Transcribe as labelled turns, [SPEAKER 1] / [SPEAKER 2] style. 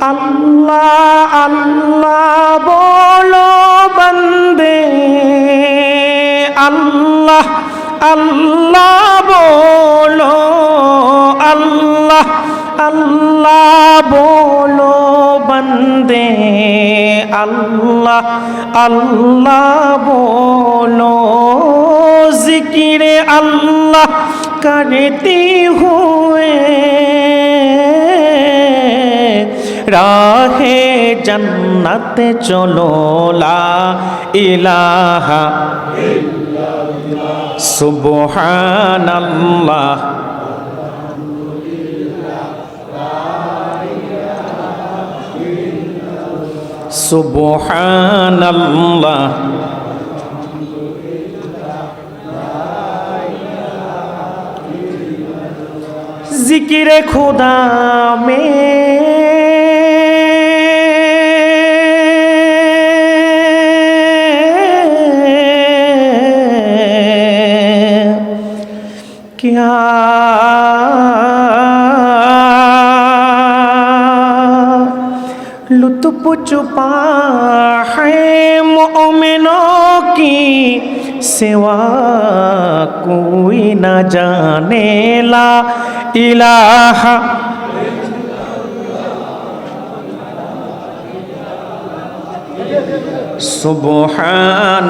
[SPEAKER 1] আল্লাহ আল্লাহ বলো বন্দে। আল্লাহ আল্লাহ বলো, আল্লাহ আল্লাহ বলো বন্দে। আল্লাহ আল্লাহ বলো। জিকিরে আল্লাহ করতে हुए রাহে জন্নতে চলো লা ইলাহা সুবহানাল্লাহ। সুবহানাল্লাহ। জিকিরে খুদা में क्या लुत्फ छुपा है मोमिनों की सिवा कोई न जाने ला इलाहा সুবহান